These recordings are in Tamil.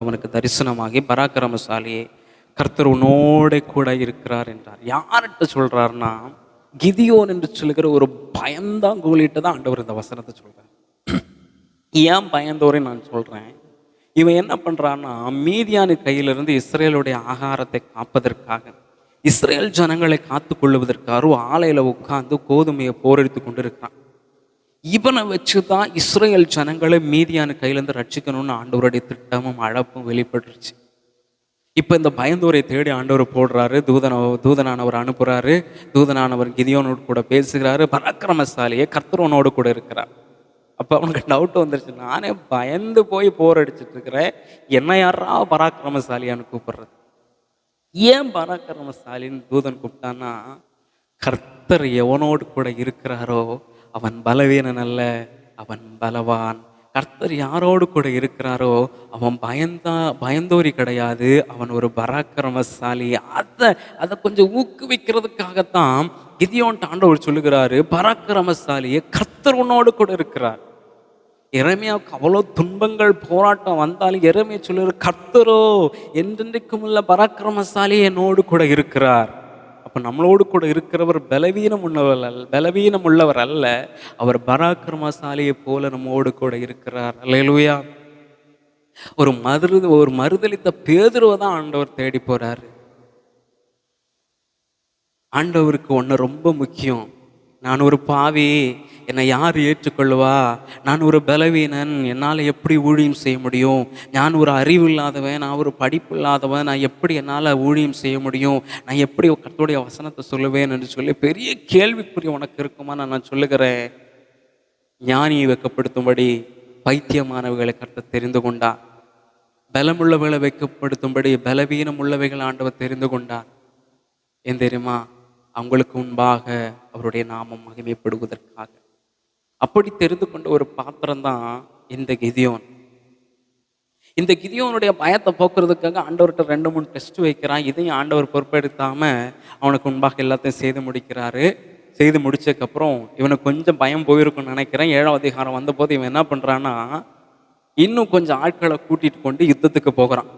அவனுக்கு தரிசனமாகி பராக்கிரமசாலியே கர்த்தர் உன்னோட கூட இருக்கிறார் என்றார். யார்கிட்ட சொல்றாருன்னா கிதியோன் என்று சொல்லுகிற ஒரு பயந்தாங்கோலிட்ட தான் ஆண்டவர் இந்த வசனத்தை சொல்றார். ஏன் பயந்தோரை நான் சொல்றேன்? இவன் என்ன பண்றான்னா மீதியானு கையிலிருந்து இஸ்ரேலுடைய ஆகாரத்தை காப்பதற்காக இஸ்ரேல் ஜனங்களை காத்து கொள்ளுவதற்காக ஆலையில உட்கார்ந்து கோதுமையை போரெடுத்து கொண்டிருக்கிறான். இவனை வச்சு தான் இஸ்ரேல் ஜனங்களை மீதியான கையிலேருந்து ரட்சிக்கணும்னு ஆண்டவருடைய திட்டமும் அழப்பும் வெளிப்பட்டுருச்சு. இப்போ இந்த பயந்தோரை தேடி ஆண்டவர் போடுறாரு தூதன தூதனானவர் அனுப்புகிறாரு தூதனானவர் கிதியோனோடு கூட பேசுகிறாரு பராக்கிரமசாலியே கர்த்தரோனோடு கூட இருக்கிறார். அப்போ அவனுக்கு டவுட் வந்துருச்சு நானே பயந்து போய் போர் அடிச்சுட்டு இருக்கிறேன் என்ன யாரா பராக்கிரமசாலியான்னு கூப்பிடுறது? ஏன் பராக்கிரமசாலின்னு தூதன் கூப்பிட்டான்னா கர்த்தர் எவனோடு கூட இருக்கிறாரோ அவன் பலவீனன் அல்ல அவன் பலவான். கர்த்தர் யாரோடு கூட இருக்கிறாரோ அவன் பயந்தா பயந்தோரி கிடையாது. அவன் ஒரு பராக்கிரமசாலி. அதை அதை கொஞ்சம் ஊக்குவிக்கிறதுக்காகத்தான் கிதியோன்ட்டு ஆண்டவர் சொல்லுகிறாரு பராக்கிரமசாலியை கர்த்தர் உன்னோடு கூட இருக்கிறார். இறைமையாவுக்கு அவ்வளோ துன்பங்கள் போராட்டம் வந்தாலும் இறைமையை சொல்லுற கர்த்தரோ என்றென்றைக்கும் உள்ள பராக்கிரமசாலி என்னோடு கூட இருக்கிறார். அப்போ நம்மளோடு கூட இருக்கிறவர் பலவீனம் உள்ளவர் அல்ல பலவீனம் உள்ளவர் அல்ல. அவர் பராக்கிரமசாலியை போல நம்மோடு கூட இருக்கிறார். அல்லையிலுயா ஒரு மறு ஒரு மறுதளித்த பேதுருவை தான் ஆண்டவர் தேடி போறாரு. ஆண்டவருக்கு ஒன்று ரொம்ப முக்கியம். நான் ஒரு பாவி என்னை யார் ஏற்றுக்கொள்வா நான் ஒரு பலவீனன் என்னால் எப்படி ஊழியம் செய்ய முடியும்? நான் ஒரு அறிவு இல்லாதவன் நான் ஒரு படிப்பு இல்லாதவன் நான் எப்படி என்னால் ஊழியம் செய்ய முடியும்? நான் எப்படி கத்தோடைய வசனத்தை சொல்லுவேன் என்று சொல்லி பெரிய கேள்விக்குறி உனக்கு இருக்குமா நான் நான் சொல்லுகிறேன். ஞானியை வெக்கப்படுத்தும்படி பைத்தியமானவர்களை கருத்த தெரிந்து கொண்டார். பலமுள்ளவைகளை வைக்கப்படுத்தும்படி பலவீனம் உள்ளவைகள் ஆண்டவர் தெரிந்து கொண்டார். ஏன் தெரியுமா? அவங்களுக்கு முன்பாக அவருடைய நாமம் மகிமைப்படுவதற்காக. அப்படி தெரிந்து கொண்ட ஒரு பாத்திரம் தான் இந்த கிதியோன். இந்த கிதியோனுடைய பயத்தை போக்குறதுக்காக ஆண்டவர்கிட்ட ரெண்டு மூணு டெஸ்ட் வைக்கிறான். இதையும் ஆண்டவர் பொறுப்பெடுத்தாம அவனுக்கு முன்பாக எல்லாத்தையும் செய்து முடிக்கிறாரு. செய்து முடிச்சதுக்கப்புறம் இவனுக்கு கொஞ்சம் பயம் போயிருக்கும்னு நினைக்கிறேன். ஏழாம் அதிகாரம் வந்தபோது இவன் என்ன பண்ணுறான்னா இன்னும் கொஞ்சம் ஆட்களை கூட்டிகிட்டு கொண்டு யுத்தத்துக்கு போகிறான்.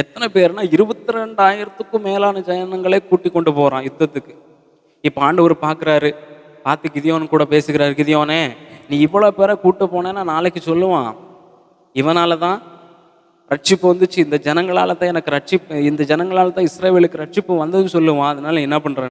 எத்தனை பேர்னா இருபத்தி ரெண்டாயிரத்துக்கும் மேலான ஜனங்களே கூட்டி கொண்டு போகிறான் யுத்தத்துக்கு. இப்போ ஆண்டவர் பார்க்குறாரு பார்த்து கிதியோன் கூட பேசுகிறாரு கிதியோனே நீ இவ்வளோ பேரை கூட்டு போனேன்னா நாளைக்கு சொல்லுவான். இவனால தான் ரட்சிப்பு வந்துச்சு. இந்த ஜனங்களால தான் எனக்கு ரட்சிப்பு இந்த ஜனங்களால் தான் இஸ்ரேவேலுக்கு ரட்சிப்பு வந்ததுன்னு சொல்லுவான். அதனால என்ன பண்ணுறேன்